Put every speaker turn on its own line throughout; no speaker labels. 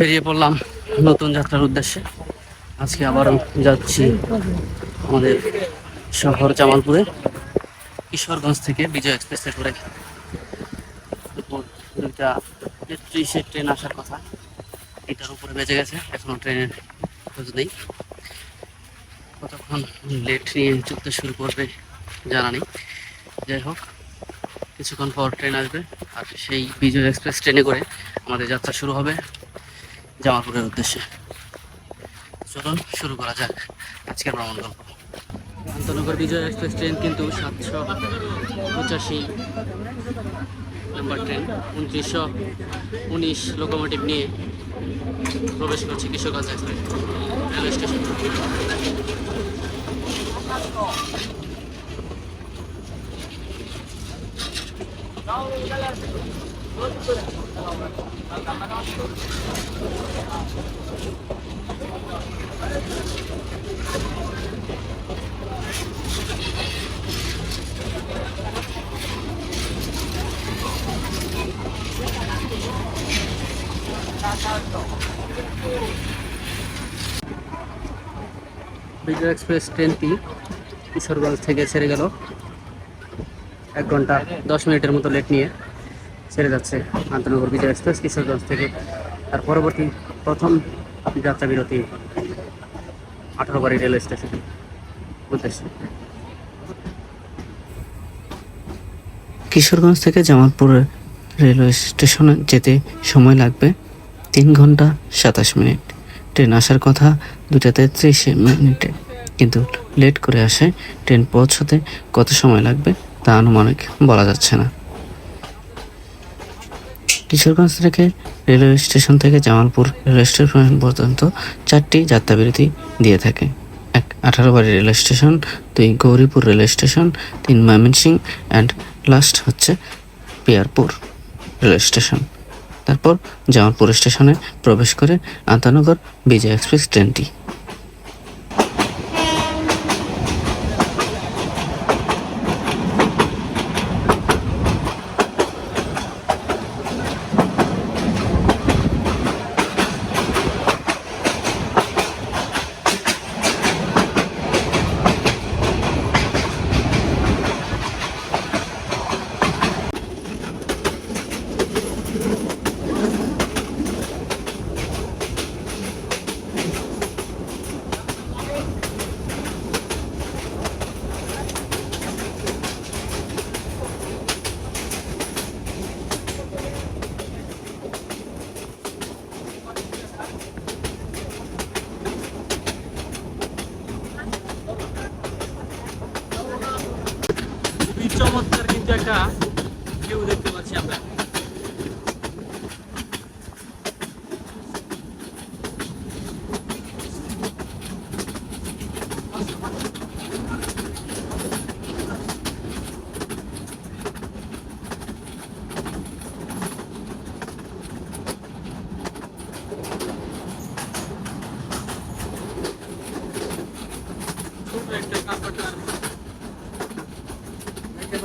বেরিয়ে পড়লাম নতুন যাত্রার উদ্দেশ্যে আজকে আবার যাচ্ছি আমাদের শহর জামালপুরে কিশোরগঞ্জ থেকে বিজয় এক্সপ্রেসে করে দুপুর দুইটা তেত্রিশে ট্রেন আসার কথা এটার উপরে বেজে গেছে এখনও ট্রেনের খোঁজ নেই কতক্ষণ লেট নিয়ে চলতে শুরু করবে জানা নেই যাই হোক কিছুক্ষণ পর ট্রেন আসবে আর সেই বিজয় এক্সপ্রেস ট্রেনে করে আমাদের যাত্রা শুরু হবে জামালপুরের উদ্দেশ্যে চলুন শুরু করা যাক আজকের ভ্রমণ গল্প আন্তনগর বিজয় এক্সপ্রেস ট্রেন কিন্তু সাতশো পঁচাশি নম্বর ট্রেন উনত্রিশশো উনিশ লোকোমোটিভ নিয়ে প্রবেশ করছে Krishakganj express railway station Thank you. Bijoy express ট্রেনটি কিশোরগঞ্জ থেকে ছেড়ে গেল এক ঘন্টা দশ মিনিটের মতো লেট নিয়ে ছেড়ে যাচ্ছে আন্তনগর বিজয় এক্সপ্রেস কিশোরগঞ্জ থেকে তার পরবর্তী প্রথম যাত্রা বিরতি আঠারোবাড়ি রেলওয়ে স্টেশন উদ্দেশ্যে কিশোরগঞ্জ থেকে জামালপুর রেলওয়ে স্টেশনে যেতে সময় লাগবে তিন ঘন্টা সাতাশ মিনিট ট্রেন আসার কথা দুটা তেত্রিশ মিনিটে কিন্তু লেট করে আসে ট্রেন পৌঁছতে কত সময় লাগবে তা আনুমানিক বলা যাচ্ছে না কিশোরগঞ্জ থেকে রেলওয়ে স্টেশন থেকে জামালপুর রেলওয়ে স্টেশন পর্যন্ত চারটি যাত্রাবিরতি দিয়ে থাকে এক আঠারোবাড়ি রেলওয়ে স্টেশন দুই গৌরীপুর রেলওয়ে স্টেশন তিন ময়মনসিং অ্যান্ড লাস্ট হচ্ছে পিয়ারপুর রেলওয়ে স্টেশন তারপর জামালপুর স্টেশনে প্রবেশ করে আন্তানগর বিজয় এক্সপ্রেস ট্রেনটি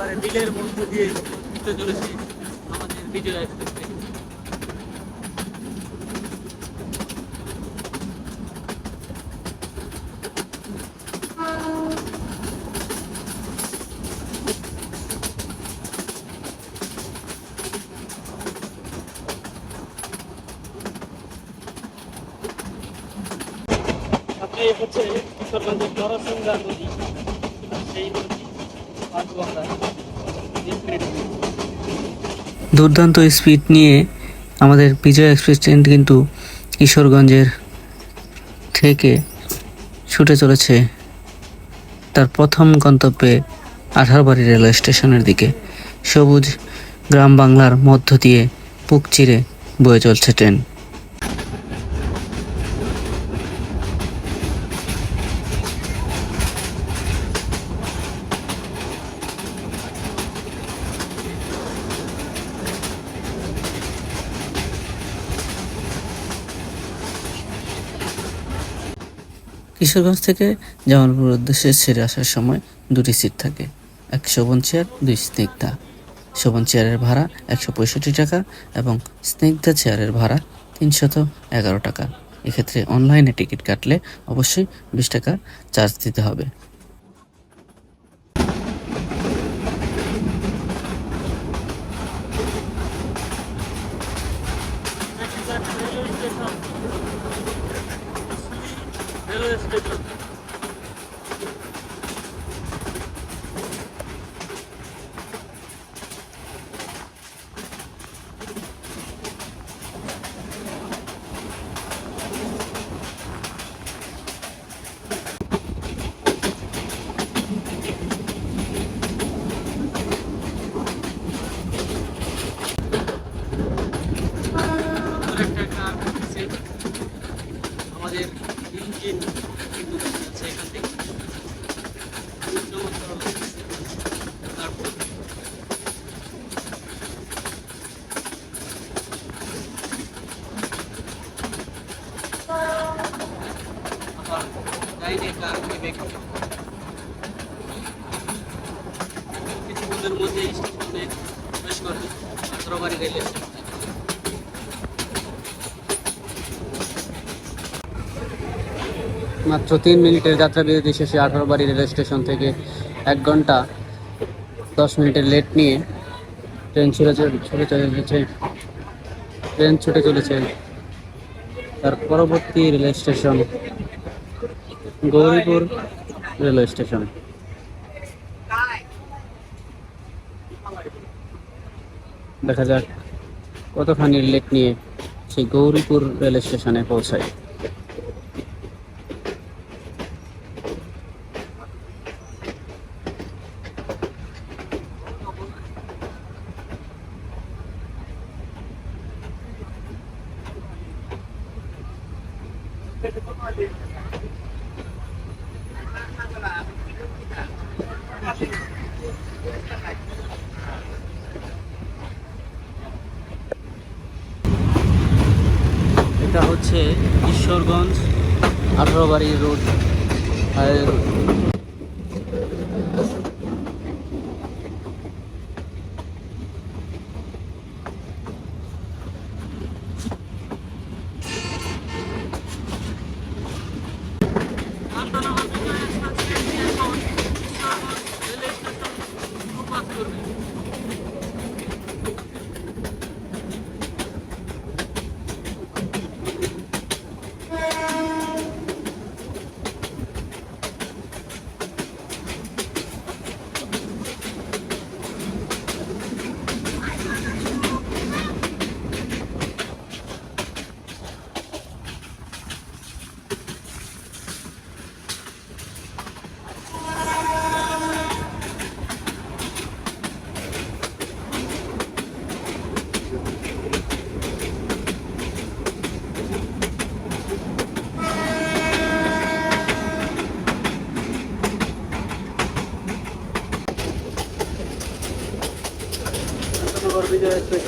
আমাদের বিলের মধ্য দিয়ে চলেছি আমাদের বিজয় দুর্দান্ত স্পিড নিয়ে আমাদের বিজয় এক্সপ্রেস ট্রেন কিন্তু কিশোরগঞ্জের থেকে ছুটে চলেছে তার প্রথম গন্তব্যে আঠারবাড়ি রেলওয়ে স্টেশনের দিকে সবুজ গ্রাম বাংলার মধ্য দিয়ে পুক চিরে বয়ে চলছে ট্রেন কিশোরগঞ্জ থেকে জামালপুর উদ্দেশ্যে ছেড়ে আসার সময় দুটি সিট থাকে এক শোভন চেয়ার দুই স্নিগ্ধা শোভন চেয়ারের ভাড়া একশো পঁয়ষট্টি টাকা এবং স্নিগ্ধা চেয়ারের ভাড়া তিনশত এগারো টাকা এক্ষেত্রে অনলাইনে টিকিট কাটলে অবশ্যই বিশ টাকা চার্জ দিতে হবে মাত্র তিন মিনিটের বিরতি শেষে আঠারোবাড়ি রেল স্টেশন থেকে এক ঘন্টা দশ মিনিটের লেট নিয়ে ট্রেন ছুটে ছুটে চলেছে ট্রেন ছুটে চলেছে তার পরবর্তী rail station Gouripur railway station দেখা যাক কতখানি লেট নিয়ে সেই গৌরীপুর রেল স্টেশনে পৌঁছায় হচ্ছে ঈশ্বরগঞ্জ আঠারো বাড়ি রোড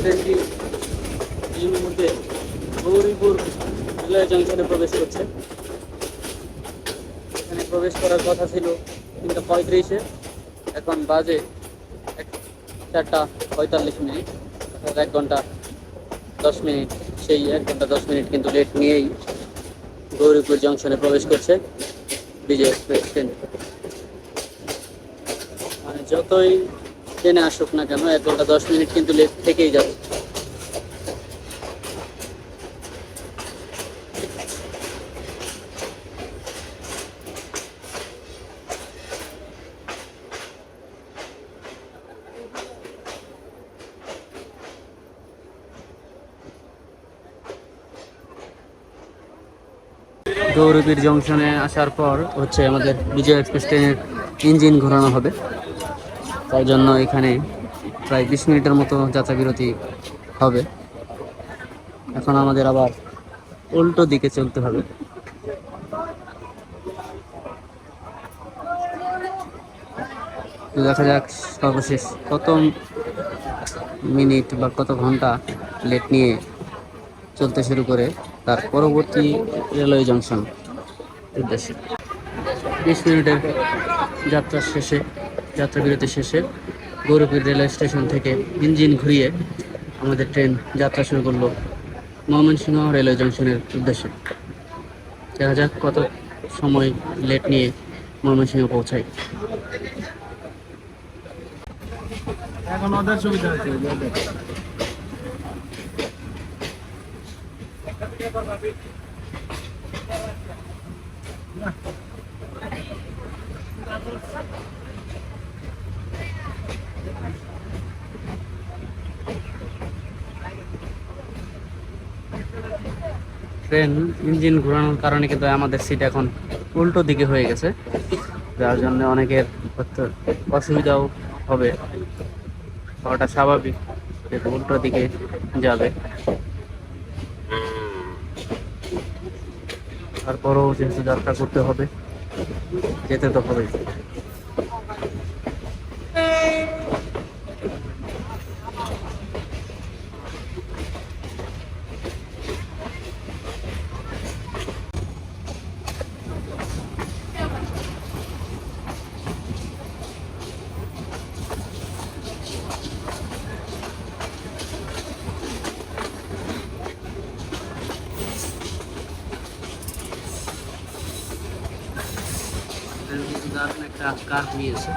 ট্রেনটি এই মুহূর্তে গৌরীপুর রেলওয়ে জংশনে প্রবেশ করছে এখানে প্রবেশ করার কথা ছিল কিন্তু পঁয়ত্রিশে এখন বাজে এক চারটা পঁয়তাল্লিশ মিনিট এক ঘন্টা দশ মিনিট সেই এক ঘন্টা দশ মিনিট কিন্তু লেট নিয়েই গৌরীপুর জংশনে প্রবেশ করছে বিজয় এক্সপ্রেস ট্রেন মানে যতই ট্রেনে আসুক না কেন এক ঘন্টা দশ মিনিট কিন্তু লেট থেকেই যাবে গৌরবীর জংশনে আসার পর হচ্ছে আমাদের বিজয় এক্সপ্রেস ট্রেনের ইঞ্জিন ঘোরানো হবে তাই জন্য এখানে প্রায় বিশ মিনিটের মতো যাত্রা বিরতি হবে এখন আমাদের আবার উল্টো দিকে চলতে হবে দেখা যাক সর্বশেষ কত মিনিট বা কত ঘন্টা লেট নিয়ে চলতে শুরু করে তার পরবর্তী রেলওয়ে জংশন উদ্দেশ্যে বিশ মিনিটের যাত্রা শেষে যাত্রাবিরতি শেষে গৌরবীর রেলওয়ে স্টেশন থেকে ইঞ্জিন ঘুরিয়ে আমাদের ট্রেন যাত্রা শুরু করলো ময়মনসিংহ রেলওয়ে জংশনের উদ্দেশ্যে দেখা যাক কত সময় লেট নিয়ে ময়মনসিংহ পৌঁছাই এখন সুবিধা আছে Thank you. ট্রেন ইঞ্জিন ঘোরানোর কারণে কিন্তু আমাদের সিট এখন উল্টো দিকে হয়ে গেছে যার জন্য অনেকের অসুবিধাও হবে ওটা স্বাভাবিক উল্টো দিকে যাবে তারপরেও যেহেতু যাত্রা করতে হবে যেতে তো হবে সার কুড়িয়েছে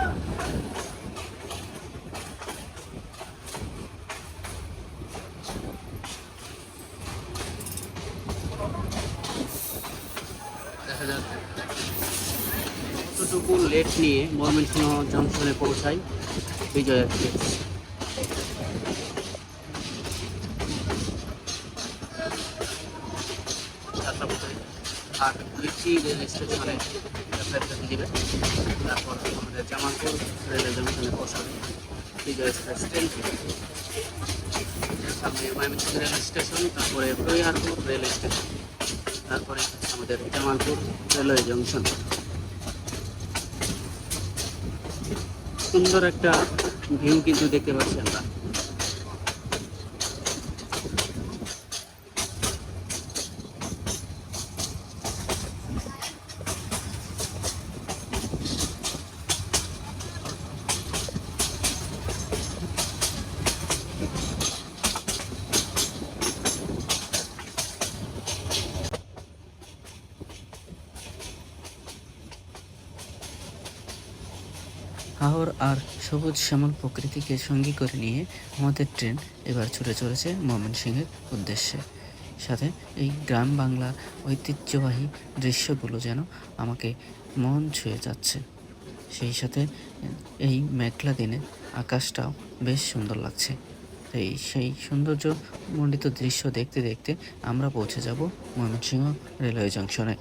দেখা লেট নিয়ে ময়মনসিংহ জংশনে পৌঁছায় বিজয় এক্সপ্রেস আর রেল স্টেশনে মানে রেলস্টেশন দিবে তারপর আমাদের জামালপুর রেলওয়ে জংশনে পৌঁছাবে বিজয় সামনে ময়মনসিংহ স্টেশন তারপরে প্রয়ারপুর রেল স্টেশন তারপরে আমাদের জামালপুর রেলওয়ে জংশন সুন্দর একটা ভিউ কিন্তু দেখতে পাচ্ছি আমরা হাওর আর সবুজ শ্যামল প্রকৃতিকে সঙ্গী করে নিয়ে আমাদের ট্রেন এবার ছুটে চলেছে ময়মনসিংহের উদ্দেশ্যে সাথে এই গ্রাম বাংলার ঐতিহ্যবাহী দৃশ্যগুলো যেন আমাকে মন ছুঁয়ে যাচ্ছে সেই সাথে এই মেঘলা দিনে আকাশটাও বেশ সুন্দর লাগছে এই সেই সৌন্দর্য মণ্ডিত দৃশ্য দেখতে দেখতে আমরা পৌঁছে যাব ময়মনসিংহ রেলওয়ে জংশনে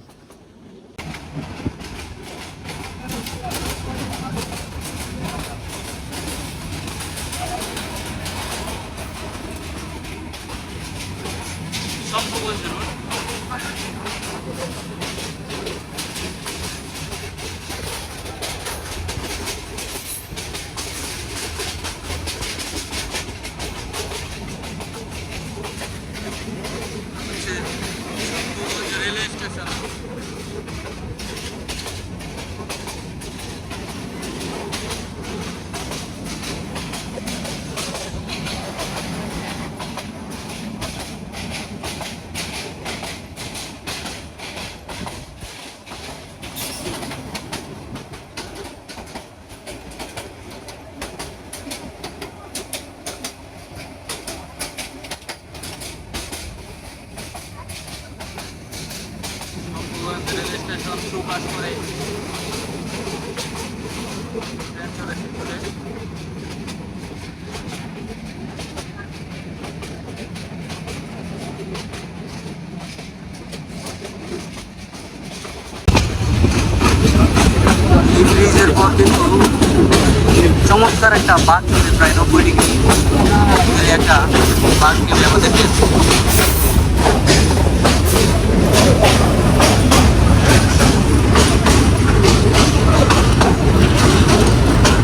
নব্বই ডিগ্রি একটা বাঘ গেলে আমাদেরকে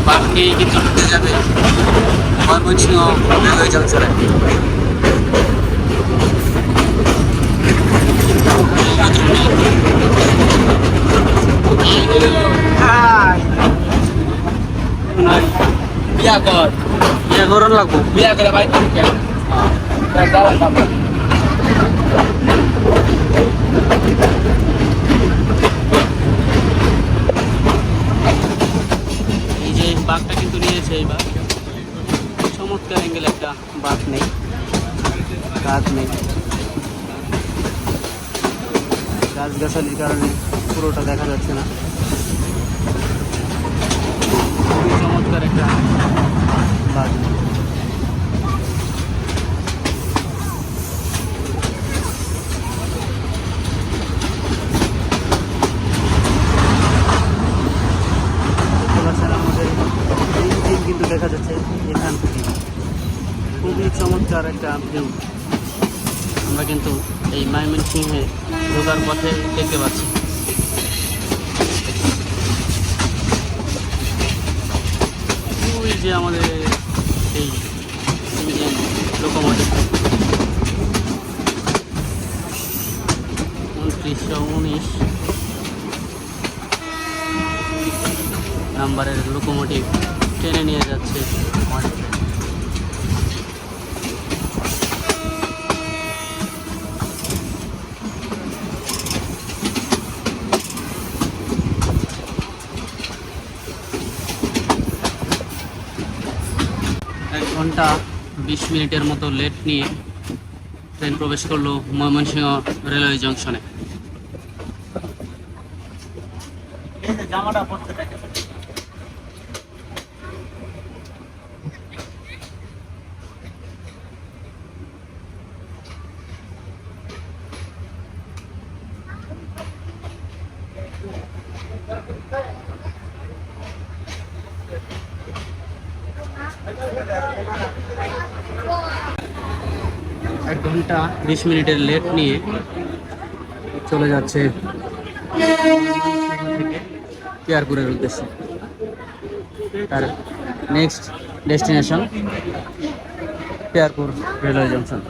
বাঘকে কিন্তু ঢুকতে যাবে ময়মনসিংহ রেলওয়ে জংশনে Yeah, God. বিয়া করার লাগবো হ্যাঁ, এই যে বাঘটা কিন্তু নিয়েছে এই বাঘ চমৎকার অ্যাঙ্গেল একটা বাঘ নেই গাছ নেই গাছ গাছালির কারণে পুরোটা দেখা যাচ্ছে না সুন্দর একটা বাঘ দেখা যাচ্ছে এখান থেকে আমরা কিন্তু এই মাইমেন সিংহে ঢোকার পথে দেখতে পাচ্ছি যে আমাদের এই ইঞ্জিন লোকোমোটিভ উনত্রিশশো উনিশ নাম্বারের লোকোমোটিভ টেনে নিয়ে যাচ্ছে আমাদের ঘন্টা বিশ মিনিটের মতো লেট নিয়ে ট্রেন প্রবেশ করলো ময়মনসিংহ রেলওয়ে জংশনে বিশ মিনিটের লেট নিয়ে চলে যাচ্ছে কেয়ারপুরের উদ্দেশ্যে তার next destination Kearpur railway junction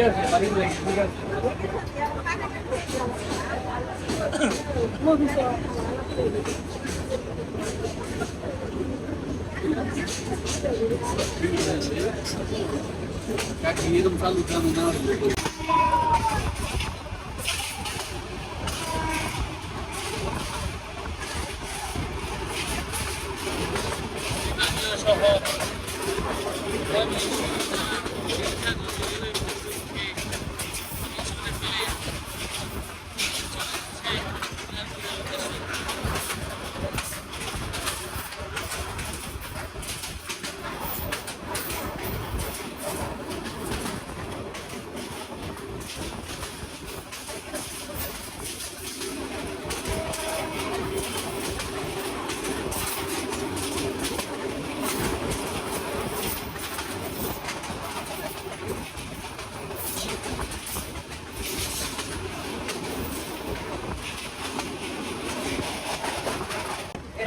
Yes, Caquinheiro não tá lutando nada.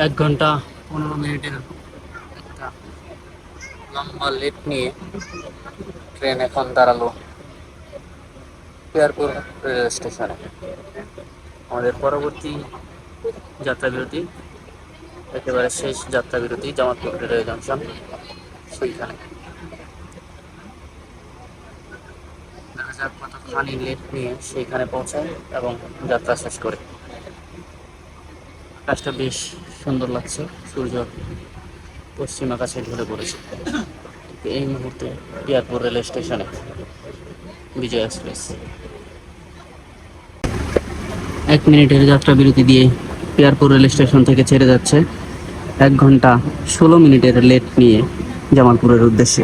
এক ঘন্টা পনেরো মিনিটের একটা লম্বা লেট নিয়ে ট্রেন এখন দাঁড়ালো পেয়ারপুর রেল স্টেশনে আমাদের পরবর্তী বিরতি একেবারে শেষ বিরতি জামাতপুর রেলওয়ে জংশন সেইখানে দেখা যাক কতখানি লেট নিয়ে সেইখানে পৌঁছায় এবং যাত্রা শেষ করে কাজটা বেশ সুন্দর লাগছে সূর্য পশ্চিম আকাশে ঘুরে পড়েছে এই মুহূর্তে এয়ারপোর্ট রেল স্টেশনে বিজয় এক্সপ্রেস এক মিনিটের যাত্রা বিরতি দিয়ে এয়ারপোর্ট রেল স্টেশন থেকে ছেড়ে যাচ্ছে এক ঘন্টা ষোলো মিনিটের লেট নিয়ে জামালপুরের উদ্দেশ্যে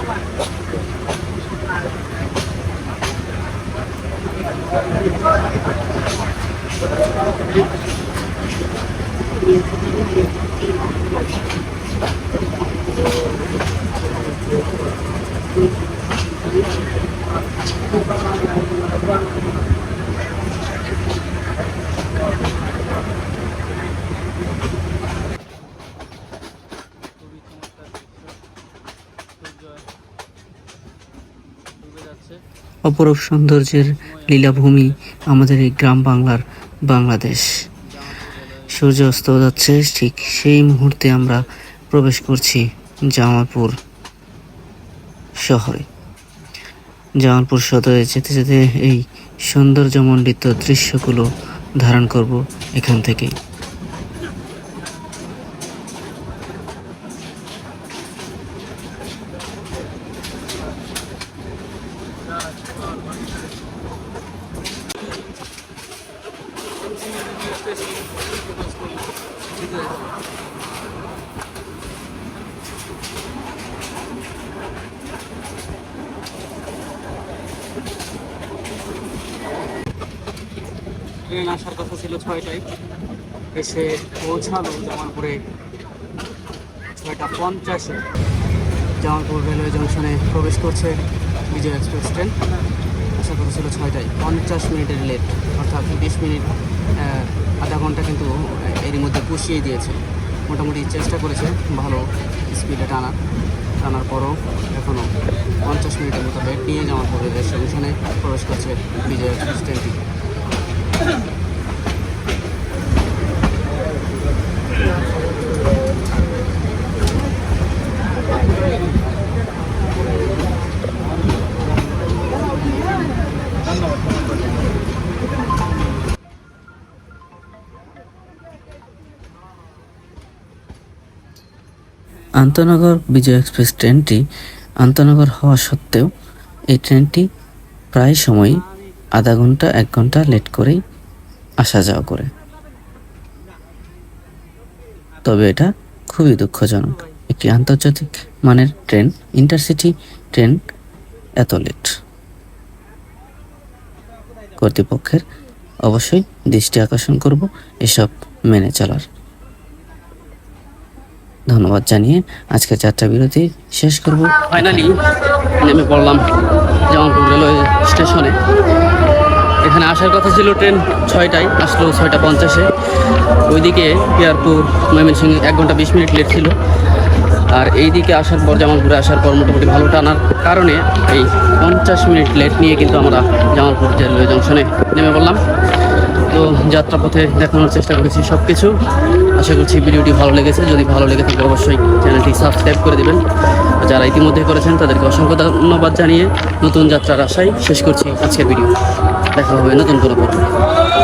অপরূপ সৌন্দর্যের লীলাভূমি আমাদের এই গ্রাম বাংলার বাংলাদেশ সূর্য অস্ত যাচ্ছে ঠিক সেই মুহূর্তে আমরা প্রবেশ করছি জামালপুর শহরে জামালপুর সদরে যেতে যেতে এই সৌন্দর্যমণ্ডিত দৃশ্যগুলো ধারণ করব এখান থেকেই ট্রেন আসার কথা ছিল ছয়টায় এসে পৌঁছালো জামালপুরে ছয়টা পঞ্চাশে জামালপুর রেলওয়ে জংশনে প্রবেশ করছে বিজয় এক্সপ্রেস ট্রেন আশা ছিল ছয়টায় পঞ্চাশ মিনিটের লেট অর্থাৎ বিশ মিনিট আধা ঘন্টা কিন্তু এরই মধ্যে পুষিয়ে দিয়েছে মোটামুটি চেষ্টা করেছে ভালো স্পিডে টানা টানার পরও এখনও পঞ্চাশ মিনিটের মতো লেট নিয়ে জামালপুর রেলওয়ে জংশনে প্রবেশ করছে বিজয় এক্সপ্রেস ট্রেনটি আন্তনগর বিজয় এক্সপ্রেস ট্রেনটি আন্তনগর হওয়া সত্ত্বেও এই ট্রেনটি প্রায় সময় আধা ঘন্টা এক ঘন্টা লেট করেই আসা যাওয়া করে তবে এটা খুবই দুঃখজনক একটি আন্তর্জাতিক মানের ট্রেন ইন্টারসিটি ট্রেন এত লেট কর্তৃপক্ষের অবশ্যই দৃষ্টি আকর্ষণ করব এসব মেনে চলার ধন্যবাদ জানিয়ে আজকে যাত্রা বিরতি শেষ করব ফাইনালি নেমে পড়লাম জামালপুর রেলওয়ে স্টেশনে আসার কথা ছিল ট্রেন ছয়টায় আসলো ছয়টা পঞ্চাশে ওইদিকে এয়ারপুর ময়মনসিংহ এক ঘন্টা বিশ মিনিট লেট ছিল আর এই দিকে আসার পর ঘুরে আসার পর মোটামুটি ভালো টানার কারণে এই পঞ্চাশ মিনিট লেট নিয়ে কিন্তু আমরা জামালপুর রেলওয়ে জংশনে নেমে পড়লাম তো যাত্রাপথে দেখানোর চেষ্টা করেছি সব কিছু আশা করছি ভিডিওটি ভালো লেগেছে যদি ভালো লেগে থাকে অবশ্যই চ্যানেলটি সাবস্ক্রাইব করে দেবেন যারা ইতিমধ্যে করেছেন তাদেরকে অসংখ্য ধন্যবাদ জানিয়ে নতুন যাত্রার আশায় শেষ করছি আজকের ভিডিও দেখা হবে নতুন কোনো পর্বে